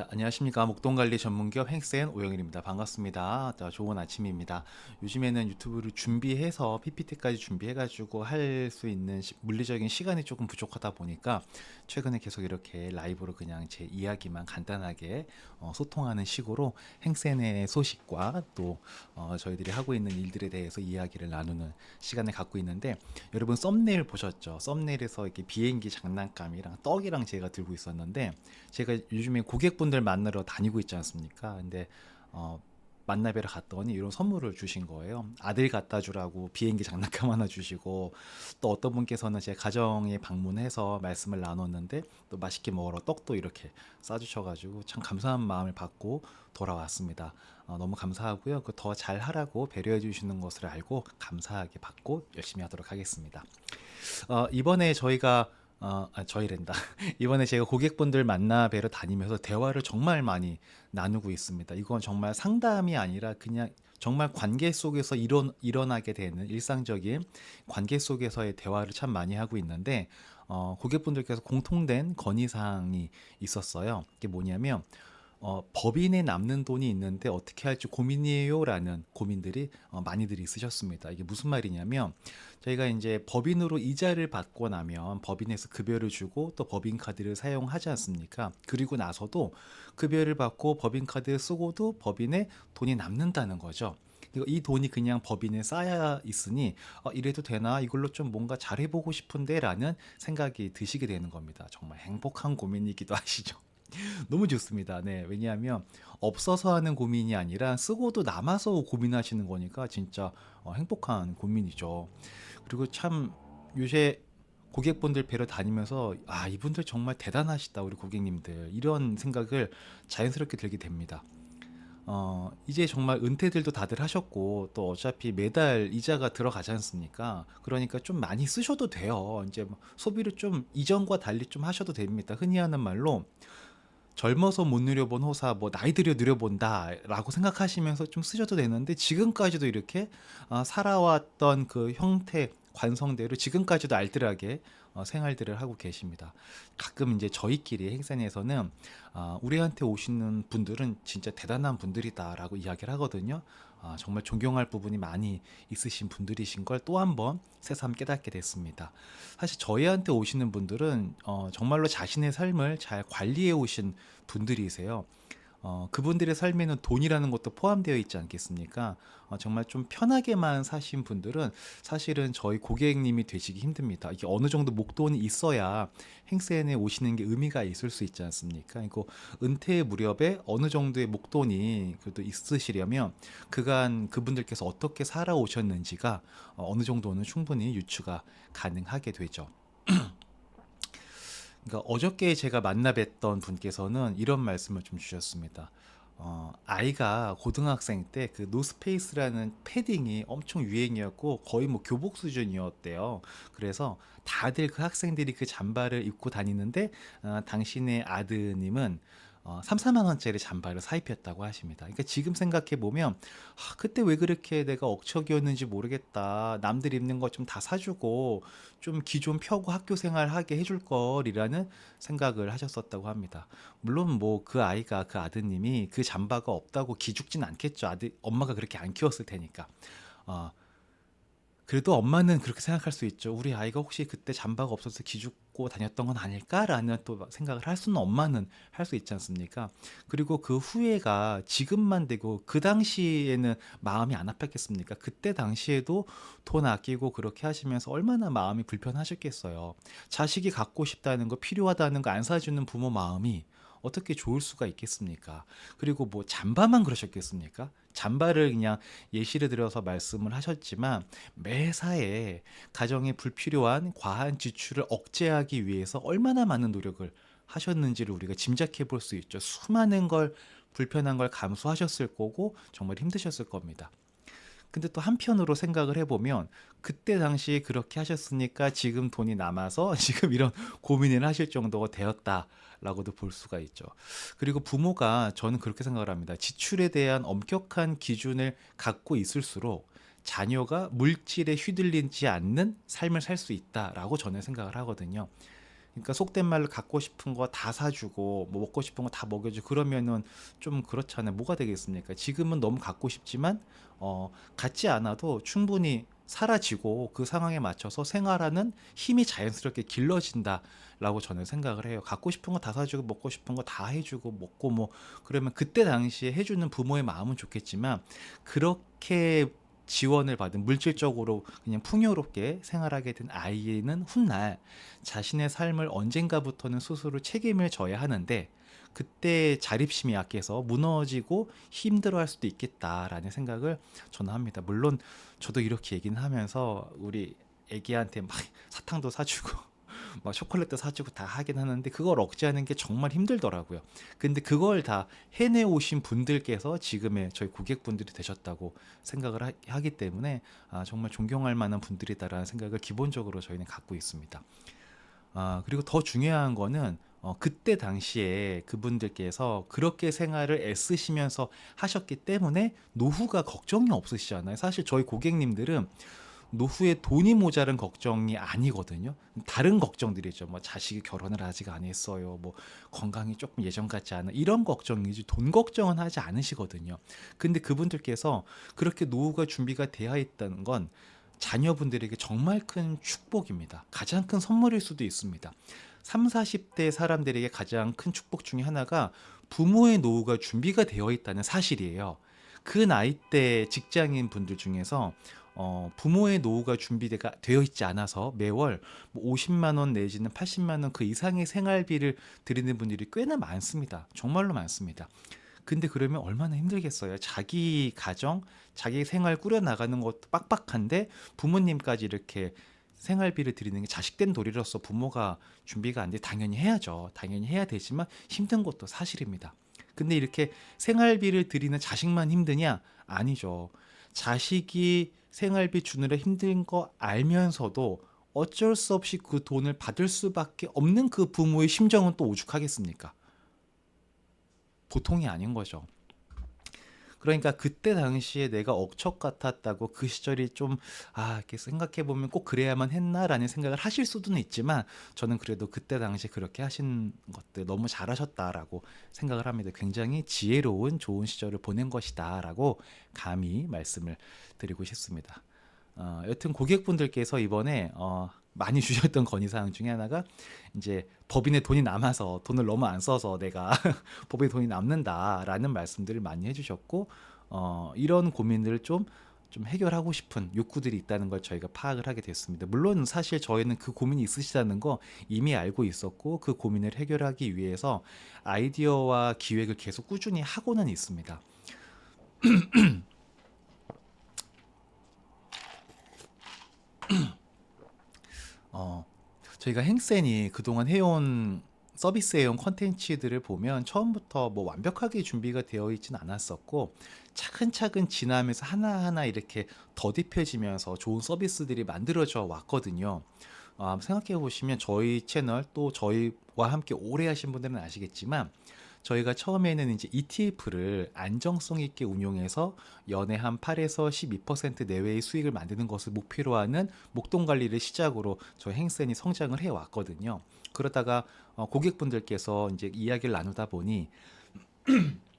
자, 안녕하십니까. 목동관리 전문기업 행센 오영일입니다. 반갑습니다. 자, 좋은 아침입니다. 요즘에는 유튜브를 준비해서 PPT까지 준비해가지고 할 수 있는 시- 물리적인 시간이 조금 부족하다 보니까 최근에 계속 이렇게 라이브로 그냥 제 이야기만 간단하게 어, 소통하는 식으로 행센의 소식과 또 어, 저희들이 하고 있는 일들에 대해서 이야기를 나누는 시간을 갖고 있는데 여러분 썸네일 보셨죠? 썸네일에서 이렇게 비행기 장난감이랑 떡이랑 제가 들고 있었는데 제가 요즘에 고객분 들 만나러 다니고 있지 않습니까? 근데 어, 만나뵈러 갔더니 이런 선물을 주신 거예요. 아들 갖다 주라고 비행기 장난감 하나 주시고 또 어떤 분께서는 제 가정에 방문해서 말씀을 나눴는데 또 맛있게 먹으러 떡도 이렇게 싸주셔가지고 참 감사한 마음을 받고 돌아왔습니다. 어, 너무 감사하고요. 그 더 잘하라고 배려해 주시는 것을 알고 감사하게 받고 열심히 하도록 하겠습니다. 어, 이번에 저희가 어, 아, 저희랜다. 이번에 제가 고객분들 만나 뵈러 다니면서 대화를 정말 많이 나누고 있습니다. 이건 정말 상담이 아니라 그냥 정말 관계 속에서 일어, 일어나게 되는 일상적인 관계 속에서의 대화를 참 많이 하고 있는데 어, 고객분들께서 공통된 건의사항이 있었어요. 이게 뭐냐면 어, 법인에 남는 돈이 있는데 어떻게 할지 고민이에요라는 고민들이 어, 많이들 있으셨습니다. 이게 무슨 말이냐면 저희가 이제 법인으로 이자를 받고 나면 법인에서 급여를 주고 또 법인 카드를 사용하지 않습니까? 그리고 나서도 급여를 받고 법인 카드를 쓰고도 법인에 돈이 남는다는 거죠. 그리고 이 돈이 그냥 법인에 쌓여 있으니 어, 이래도 되나 이걸로 좀 뭔가 잘해보고 싶은데 라는 생각이 드시게 되는 겁니다. 정말 행복한 고민이기도 하시죠. 너무 좋습니다. 네, 왜냐하면 없어서 하는 고민이 아니라 쓰고도 남아서 고민하시는 거니까 진짜 어, 행복한 고민이죠. 그리고 참 요새 고객분들 뵈러 다니면서 아 이분들 정말 대단하시다 우리 고객님들 이런 생각을 자연스럽게 들게 됩니다. 어, 이제 정말 은퇴들도 다들 하셨고 또 어차피 매달 이자가 들어가지 않습니까? 그러니까 좀 많이 쓰셔도 돼요. 이제 뭐 소비를 좀 이전과 달리 좀 하셔도 됩니다. 흔히 하는 말로 젊어서 못 누려본 호사, 뭐 나이 들여 누려본다라고 생각하시면서 좀 쓰셔도 되는데 지금까지도 이렇게 아, 살아왔던 그 형태 관성대로 지금까지도 알뜰하게 어, 생활들을 하고 계십니다. 가끔 이제 저희끼리 행사에서는 아, 우리한테 오시는 분들은 진짜 대단한 분들이다라고 이야기를 하거든요. 아, 정말 존경할 부분이 많이 있으신 분들이신 걸 또 한 번 새삼 깨닫게 됐습니다. 사실 저희한테 오시는 분들은 어, 정말로 자신의 삶을 잘 관리해 오신 분들이세요. 어, 그분들의 삶에는 돈이라는 것도 포함되어 있지 않겠습니까? 어, 정말 좀 편하게만 사신 분들은 사실은 저희 고객님이 되시기 힘듭니다. 이게 어느 정도 목돈이 있어야 행센에 오시는 게 의미가 있을 수 있지 않습니까? 이거 은퇴 무렵에 어느 정도의 목돈이 그래도 있으시려면 그간 그분들께서 어떻게 살아오셨는지가 어, 어느 정도는 충분히 유추가 가능하게 되죠. 그러니까 어저께 제가 만나 뵀던 분께서는 이런 말씀을 좀 주셨습니다. 어, 아이가 고등학생 때 그 노스페이스라는 패딩이 엄청 유행이었고 거의 뭐 교복 수준이었대요. 그래서 다들 그 학생들이 그 잠바를 입고 다니는데 어, 당신의 아드님은 어, 3, 4만 원짜리 잠바를 사입혔다고 하십니다. 그러니까 지금 생각해 보면 아, 그때 왜 그렇게 내가 억척이었는지 모르겠다. 남들 입는 거좀다 사주고 좀 기 좀 펴고 학교 생활하게 해줄 걸이라는 생각을 하셨었다고 합니다. 물론 뭐 그 아이가 그 아드님이 그 잠바가 없다고 기죽진 않겠죠. 아들 엄마가 그렇게 안 키웠을 테니까. 어, 그래도 엄마는 그렇게 생각할 수 있죠. 우리 아이가 혹시 그때 잠바가 없어서 기죽고 다녔던 건 아닐까라는 또 생각을 할 수는 엄마는 할 수 있지 않습니까? 그리고 그 후회가 지금만 되고 그 당시에는 마음이 안 아팠겠습니까? 그때 당시에도 돈 아끼고 그렇게 하시면서 얼마나 마음이 불편하셨겠어요. 자식이 갖고 싶다는 거 필요하다는 거 안 사주는 부모 마음이 어떻게 좋을 수가 있겠습니까? 그리고 뭐 잠바만 그러셨겠습니까? 잠바를 그냥 예시를 들어서 말씀을 하셨지만 매사에 가정에 불필요한 과한 지출을 억제하기 위해서 얼마나 많은 노력을 하셨는지를 우리가 짐작해 볼 수 있죠. 수많은 걸 불편한 걸 감수하셨을 거고 정말 힘드셨을 겁니다. 근데 또 한편으로 생각을 해보면 그때 당시에 그렇게 하셨으니까 지금 돈이 남아서 지금 이런 고민을 하실 정도가 되었다 라고도 볼 수가 있죠. 그리고 부모가 저는 그렇게 생각을 합니다. 지출에 대한 엄격한 기준을 갖고 있을수록 자녀가 물질에 휘둘리지 않는 삶을 살 수 있다라고 저는 생각을 하거든요. 그러니까 속된 말로 갖고 싶은 거 다 사주고 뭐 먹고 싶은 거 다 먹여주고 그러면은 좀 그렇잖아요. 뭐가 되겠습니까? 지금은 너무 갖고 싶지만 어, 갖지 않아도 충분히 사라지고 그 상황에 맞춰서 생활하는 힘이 자연스럽게 길러진다라고 저는 생각을 해요. 갖고 싶은 거 다 사주고 먹고 싶은 거 다 해주고 먹고 뭐 그러면 그때 당시에 해주는 부모의 마음은 좋겠지만 그렇게 지원을 받은 물질적으로 그냥 풍요롭게 생활하게 된 아이는 훗날 자신의 삶을 언젠가부터는 스스로 책임을 져야 하는데 그때 자립심이 약해서 무너지고 힘들어할 수도 있겠다라는 생각을 저는 합니다. 물론 저도 이렇게 얘기는 하면서 우리 애기한테 막 사탕도 사주고 막 초콜릿도 사주고 다 하긴 하는데 그걸 억제하는 게 정말 힘들더라고요. 근데 그걸 다 해내 오신 분들께서 지금의 저희 고객분들이 되셨다고 생각을 하, 하기 때문에 아, 정말 존경할 만한 분들이다라는 생각을 기본적으로 저희는 갖고 있습니다. 아, 그리고 더 중요한 거는 어, 그때 당시에 그분들께서 그렇게 생활을 애쓰시면서 하셨기 때문에 노후가 걱정이 없으시잖아요. 사실 저희 고객님들은 노후에 돈이 모자란 걱정이 아니거든요. 다른 걱정들이죠. 뭐 자식이 결혼을 아직 안 했어요. 뭐 건강이 조금 예전 같지 않아. 이런 걱정이지 돈 걱정은 하지 않으시거든요. 근데 그분들께서 그렇게 노후가 준비가 되어 있다는 건 자녀분들에게 정말 큰 축복입니다. 가장 큰 선물일 수도 있습니다. 3, 40대 사람들에게 가장 큰 축복 중에 하나가 부모의 노후가 준비가 되어 있다는 사실이에요. 그 나이 대 직장인 분들 중에서 어, 부모의 노후가 준비가 되어 있지 않아서 매월 뭐 50만 원 내지는 80만 원 그 이상의 생활비를 드리는 분들이 꽤나 많습니다. 정말로 많습니다. 근데 그러면 얼마나 힘들겠어요. 자기 가정, 자기 생활 꾸려 나가는 것도 빡빡한데 부모님까지 이렇게 생활비를 드리는 게 자식된 도리로서 부모가 준비가 안 돼 당연히 해야죠. 당연히 해야 되지만 힘든 것도 사실입니다. 근데 이렇게 생활비를 드리는 자식만 힘드냐? 아니죠. 자식이 생활비 주느라 힘든 거 알면서도 어쩔 수 없이 그 돈을 받을 수밖에 없는 그 부모의 심정은 또 오죽하겠습니까? 보통이 아닌 거죠. 그러니까 그때 당시에 내가 억척 같았다고 그 시절이 좀, 아, 이렇게 생각해 보면 꼭 그래야만 했나라는 생각을 하실 수도 있지만 저는 그래도 그때 당시 그렇게 하신 것들 너무 잘하셨다라고 생각을 합니다. 굉장히 지혜로운 좋은 시절을 보낸 것이다라고 감히 말씀을 드리고 싶습니다. 어, 여튼 고객분들께서 이번에 어, 많이 주셨던 건의사항 중에 하나가 이제 법인에 돈이 남아서 돈을 너무 안 써서 내가 법인에 돈이 남는다라는 말씀들을 많이 해주셨고 어, 이런 고민들을 좀, 좀 해결하고 싶은 욕구들이 있다는 걸 저희가 파악을 하게 됐습니다. 물론 사실 저희는 그 고민이 있으시다는 거 이미 알고 있었고 그 고민을 해결하기 위해서 아이디어와 기획을 계속 꾸준히 하고는 있습니다. 어, 저희가 행센이 그동안 해온 서비스해온 컨텐츠들을 보면 처음부터 뭐 완벽하게 준비가 되어 있진 않았었고 차근차근 지나면서 하나하나 이렇게 더딥해지면서 좋은 서비스들이 만들어져 왔거든요. 아, 생각해 보시면 저희 채널 또 저희와 함께 오래 하신 분들은 아시겠지만 저희가 처음에는 이제 ETF를 안정성 있게 운용해서 연에 한 8에서 12% 내외의 수익을 만드는 것을 목표로 하는 목돈 관리를 시작으로 저희 행센이 성장을 해 왔거든요. 그러다가 어, 고객분들께서 이제 이야기를 나누다 보니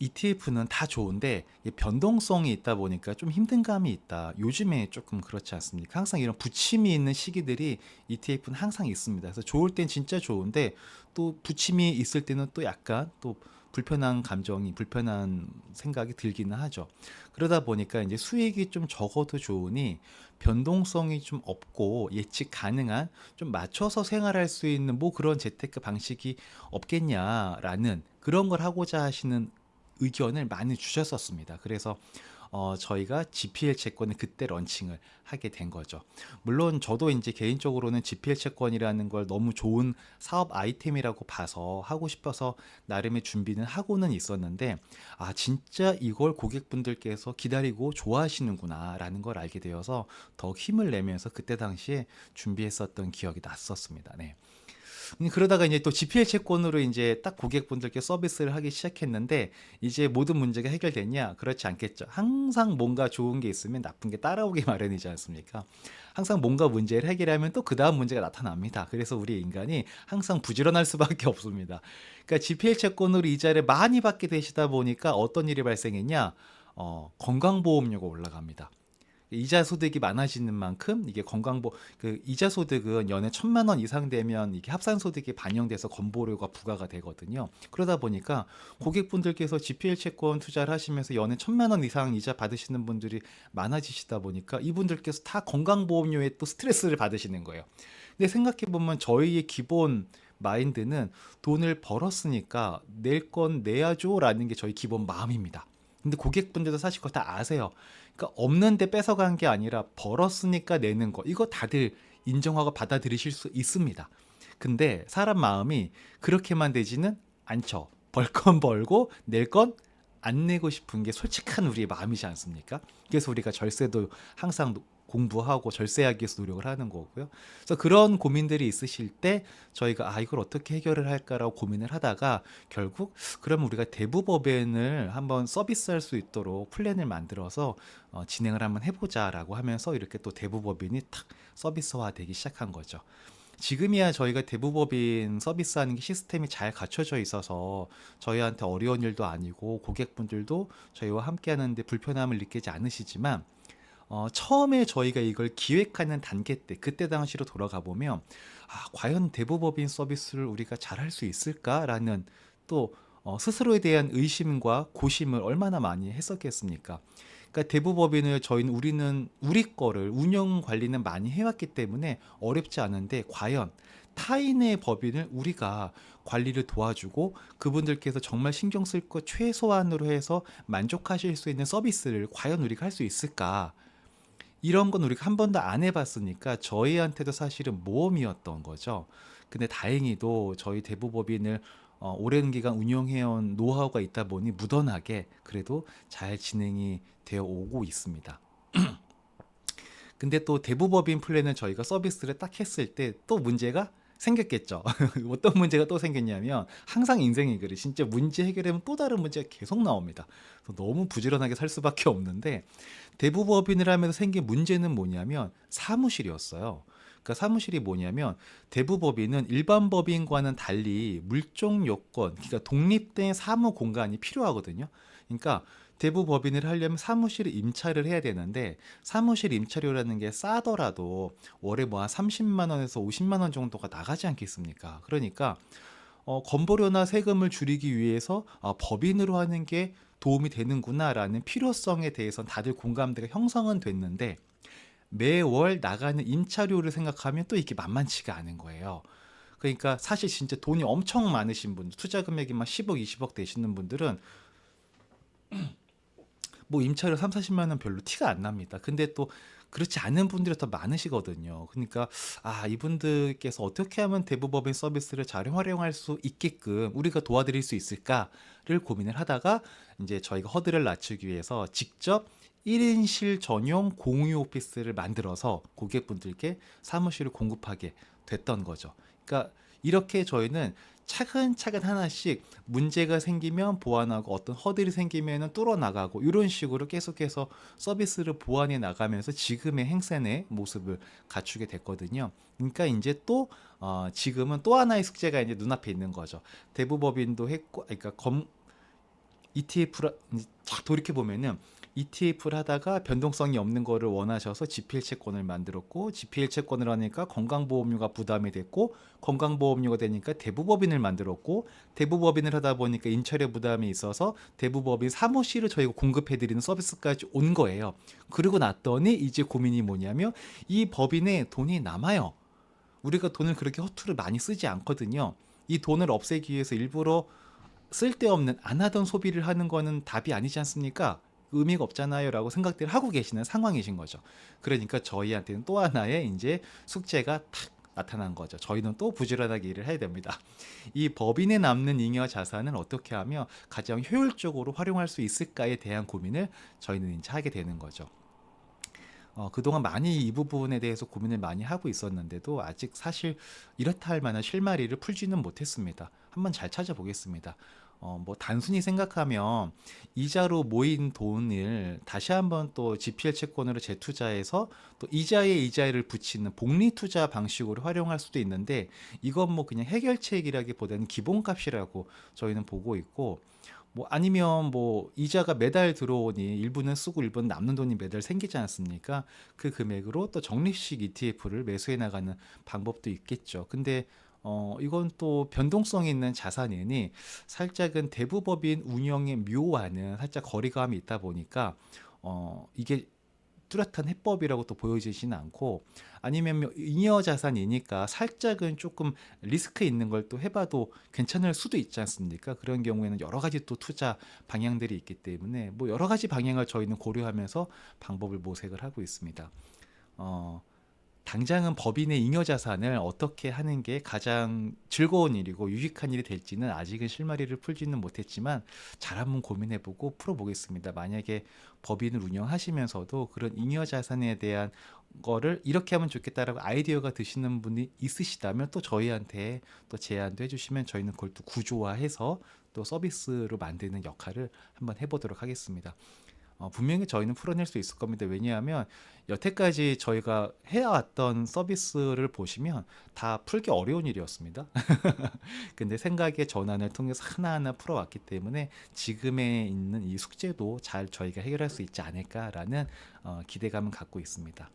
ETF는 다 좋은데 이 변동성이 있다 보니까 좀 힘든 감이 있다. 요즘에 조금 그렇지 않습니까? 항상 이런 부침이 있는 시기들이 ETF는 항상 있습니다. 그래서 좋을 땐 진짜 좋은데 또 부침이 있을 때는 또 약간 또 불편한 감정이 불편한 생각이 들기는 하죠. 그러다 보니까 이제 수익이 좀 적어도 좋으니 변동성이 좀 없고 예측 가능한 좀 맞춰서 생활할 수 있는 뭐 그런 재테크 방식이 없겠냐라는 그런 걸 하고자 하시는 의견을 많이 주셨었습니다. 그래서 어, 저희가 GPL 채권을 그때 런칭을 하게 된 거죠. 물론 저도 이제 개인적으로는 GPL 채권이라는 걸 너무 좋은 사업 아이템이라고 봐서 하고 싶어서 나름의 준비는 하고는 있었는데 아 진짜 이걸 고객분들께서 기다리고 좋아하시는구나 라는 걸 알게 되어서 더 힘을 내면서 그때 당시에 준비했었던 기억이 났었습니다. 네. 음, 그러다가 이제 또 GPL 채권으로 이제 딱 고객분들께 서비스를 하기 시작했는데 이제 모든 문제가 해결됐냐? 그렇지 않겠죠. 항상 뭔가 좋은 게 있으면 나쁜 게 따라오기 마련이지 않습니까? 항상 뭔가 문제를 해결하면 또 그 다음 문제가 나타납니다. 그래서 우리 인간이 항상 부지런할 수밖에 없습니다. 그러니까 GPL 채권으로 이자를 많이 받게 되시다 보니까 어떤 일이 발생했냐? 어, 건강보험료가 올라갑니다. 이자 소득이 많아지는 만큼 이게 건강보 그 이자 소득은 연에 천만 원 이상 되면 이게 합산 소득이 반영돼서 건보료가 부과가 되거든요. 그러다 보니까 고객분들께서 GPL 채권 투자를 하시면서 연에 천만 원 이상 이자 받으시는 분들이 많아지시다 보니까 이분들께서 다 건강보험료에 또 스트레스를 받으시는 거예요. 근데 생각해 보면 저희의 기본 마인드는 돈을 벌었으니까 낼 건 내야죠라는 게 저희 기본 마음입니다. 근데 고객분들도 사실 그거 다 아세요. 그러니까 없는데 뺏어간 게 아니라 벌었으니까 내는 거. 이거 다들 인정하고 받아들이실 수 있습니다. 근데 사람 마음이 그렇게만 되지는 않죠. 벌 건 벌고 낼 건 안 내고 싶은 게 솔직한 우리의 마음이지 않습니까? 그래서 우리가 절세도 항상 공부하고 절세하기 위해서 노력을 하는 거고요. 그래서 그런 고민들이 있으실 때 저희가 아 이걸 어떻게 해결을 할까라고 고민을 하다가 결국 그럼 우리가 대부법인을 한번 서비스할 수 있도록 플랜을 만들어서 어, 진행을 한번 해보자라고 하면서 이렇게 또 대부법인이 탁 서비스화되기 시작한 거죠. 지금이야 저희가 대부법인 서비스하는 게 시스템이 잘 갖춰져 있어서 저희한테 어려운 일도 아니고 고객분들도 저희와 함께 하는데 불편함을 느끼지 않으시지만 어, 처음에 저희가 이걸 기획하는 단계 때 그때 당시로 돌아가 보면 아, 과연 대부법인 서비스를 우리가 잘할 수 있을까라는 또 어, 스스로에 대한 의심과 고심을 얼마나 많이 했었겠습니까? 그러니까 대부법인을 저희는 우리는 우리 거를 운영 관리는 많이 해왔기 때문에 어렵지 않은데 과연 타인의 법인을 우리가 관리를 도와주고 그분들께서 정말 신경 쓸 것 최소한으로 해서 만족하실 수 있는 서비스를 과연 우리가 할 수 있을까? 이런 건 우리가 한 번도 안 해봤으니까 저희한테도 사실은 모험이었던 거죠. 근데 다행히도 저희 대부법인을 어, 오랜 기간 운영해온 노하우가 있다 보니 무던하게 그래도 잘 진행이 되어 오고 있습니다. 근데 또 대부법인 플랜을 저희가 서비스를 딱 했을 때 또 문제가 생겼겠죠. 어떤 문제가 또 생겼냐면 항상 인생이 그래. 진짜 문제 해결하면 또 다른 문제가 계속 나옵니다. 너무 부지런하게 살 수밖에 없는데 대부법인을 하면서 생긴 문제는 뭐냐면 사무실이었어요. 그러니까 사무실이 뭐냐면 대부법인은 일반 법인과는 달리 물종 요건, 그러니까 독립된 사무 공간이 필요하거든요. 그러니까 대부 법인을 하려면 사무실 임차를 해야 되는데 사무실 임차료라는 게 싸더라도 월에 뭐 한 30만 원에서 50만 원 정도가 나가지 않겠습니까? 그러니까 어, 건보료나 세금을 줄이기 위해서 어, 법인으로 하는 게 도움이 되는구나라는 필요성에 대해서는 다들 공감대가 형성은 됐는데 매월 나가는 임차료를 생각하면 또 이게 만만치가 않은 거예요. 그러니까 사실 진짜 돈이 엄청 많으신 분, 투자 금액이 막 10억, 20억 되시는 분들은 뭐 임차료 3, 40만 원 별로 티가 안 납니다. 근데 또 그렇지 않은 분들이 더 많으시거든요. 그러니까 아 이분들께서 어떻게 하면 대부법인 서비스를 잘 활용할 수 있게끔 우리가 도와드릴 수 있을까를 고민을 하다가 이제 저희가 허들을 낮추기 위해서 직접 1인실 전용 공유 오피스를 만들어서 고객분들께 사무실을 공급하게 됐던 거죠. 그러니까 이렇게 저희는 차근차근 하나씩 문제가 생기면 보완하고 어떤 허들이 생기면 뚫어 나가고 이런 식으로 계속해서 서비스를 보완해 나가면서 지금의 행센의 모습을 갖추게 됐거든요. 그러니까 이제 또 어, 지금은 또 하나의 숙제가 이제 눈앞에 있는 거죠. 대부법인도 했고, 그러니까 검 ETF를 쫙 돌이켜 보면은 ETF를 하다가 변동성이 없는 거를 원하셔서 GPL 채권을 만들었고 GPL 채권을 하니까 건강보험료가 부담이 됐고 건강보험료가 되니까 대부법인을 만들었고 대부법인을 하다 보니까 인처료 부담이 있어서 대부법인 사무실을 저희가 공급해드리는 서비스까지 온 거예요. 그러고 났더니 이제 고민이 뭐냐면 이 법인에 돈이 남아요. 우리가 돈을 그렇게 허투루 많이 쓰지 않거든요. 이 돈을 없애기 위해서 일부러 쓸데없는 안 하던 소비를 하는 거는 답이 아니지 않습니까? 의미가 없잖아요 라고 생각들을 하고 계시는 상황이신 거죠. 그러니까 저희한테는 또 하나의 이제 숙제가 탁 나타난 거죠. 저희는 또 부지런하게 일을 해야 됩니다. 이 법인에 남는 잉여 자산을 어떻게 하면 가장 효율적으로 활용할 수 있을까에 대한 고민을 저희는 이제 하게 되는 거죠. 어, 그동안 많이 이 부분에 대해서 고민을 많이 하고 있었는데도 아직 사실 이렇다 할 만한 실마리를 풀지는 못했습니다. 한번 잘 찾아보겠습니다. 어, 뭐 단순히 생각하면 이자로 모인 돈을 다시 한번 또 GPL 채권으로 재투자해서 또 이자에 이자를 붙이는 복리 투자 방식으로 활용할 수도 있는데 이건 뭐 그냥 해결책이라기보다는 기본값이라고 저희는 보고 있고 뭐 아니면 뭐 이자가 매달 들어오니 일부는 쓰고 일부는 남는 돈이 매달 생기지 않습니까? 그 금액으로 또 적립식 ETF를 매수해 나가는 방법도 있겠죠. 근데 어 이건 또 변동성 있는 자산이니 살짝은 대부법인 운영의 묘와는 살짝 거리감이 있다 보니까 어 이게 뚜렷한 해법이라고 또 보여지지는 않고 아니면 뭐 잉여 자산이니까 살짝은 조금 리스크 있는 걸 또 해봐도 괜찮을 수도 있지 않습니까? 그런 경우에는 여러 가지 또 투자 방향들이 있기 때문에 뭐 여러 가지 방향을 저희는 고려하면서 방법을 모색을 하고 있습니다. 어, 당장은 법인의 잉여 자산을 어떻게 하는 게 가장 즐거운 일이고 유익한 일이 될지는 아직은 실마리를 풀지는 못했지만 잘 한번 고민해보고 풀어보겠습니다. 만약에 법인을 운영하시면서도 그런 잉여 자산에 대한 거를 이렇게 하면 좋겠다라고 아이디어가 드시는 분이 있으시다면 또 저희한테 또 제안도 해주시면 저희는 그걸 또 구조화해서 또 서비스로 만드는 역할을 한번 해보도록 하겠습니다. 어, 분명히 저희는 풀어낼 수 있을 겁니다. 왜냐하면 여태까지 저희가 해왔던 서비스를 보시면 다 풀기 어려운 일이었습니다. 근데 생각의 전환을 통해서 하나하나 풀어왔기 때문에 지금에 있는 이 숙제도 잘 저희가 해결할 수 있지 않을까라는 어, 기대감을 갖고 있습니다.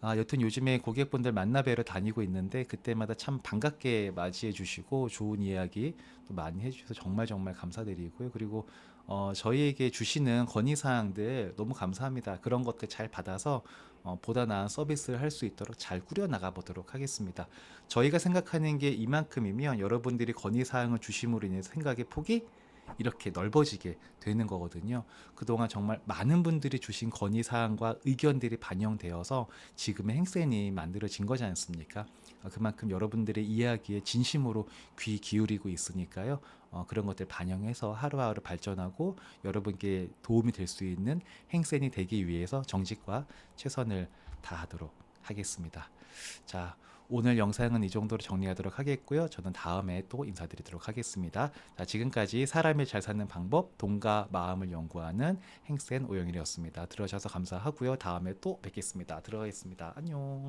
아, 여튼 요즘에 고객분들 만나 뵈러 다니고 있는데 그때마다 참 반갑게 맞이해 주시고 좋은 이야기 또 많이 해주셔서 정말 정말 감사드리고요. 그리고 어, 저희에게 주시는 건의사항들 너무 감사합니다. 그런 것들 잘 받아서 어, 보다 나은 서비스를 할 수 있도록 잘 꾸려 나가 보도록 하겠습니다. 저희가 생각하는 게 이만큼이면 여러분들이 건의사항을 주심으로 인해서 생각의 폭이 이렇게 넓어지게 되는 거거든요. 그동안 정말 많은 분들이 주신 건의 사항과 의견들이 반영되어서 지금의 행센이 만들어진 거지 않습니까? 어, 그만큼 여러분들의 이야기에 진심으로 귀 기울이고 있으니까요. 어, 그런 것들 반영해서 하루하루 발전하고 여러분께 도움이 될 수 있는 행센이 되기 위해서 정직과 최선을 다하도록 하겠습니다. 자, 오늘 영상은 이 정도로 정리하도록 하겠고요. 저는 다음에 또 인사드리도록 하겠습니다. 자, 지금까지 사람이 잘 사는 방법, 돈과 마음을 연구하는 행센 오영일이었습니다. 들어주셔서 감사하고요. 다음에 또 뵙겠습니다. 들어가겠습니다. 안녕.